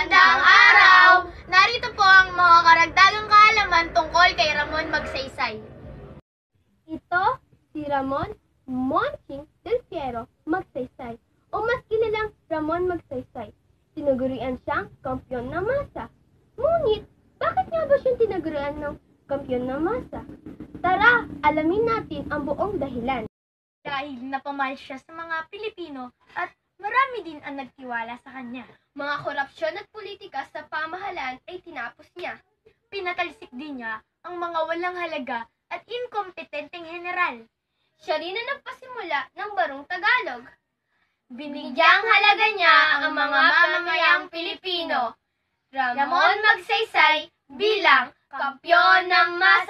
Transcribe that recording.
Magandang araw! Narito po ang mga karagdagang kaalaman tungkol kay Ramon Magsaysay. Ito si Ramon Monching del Piero Magsaysay o mas kilalang Ramon Magsaysay. Tinagurian siyang kampyon ng masa. Ngunit, bakit nga ba siyang tinagurian ng kampyon ng masa? Tara, alamin natin ang buong dahilan. Dahil napamahal siya sa mga Pilipino at marami din ang nagtiwala sa kanya. Mga korupsyon at politika sa pamahalaan ay tinapos niya. Pinatalsik din niya ang mga walang halaga at inkompetenteng general. Siya rin ang nagpasimula ng Barong Tagalog. Binigyang halaga niya ang mga mamamayang Pilipino. Ramon Magsaysay bilang kampyon ng masa.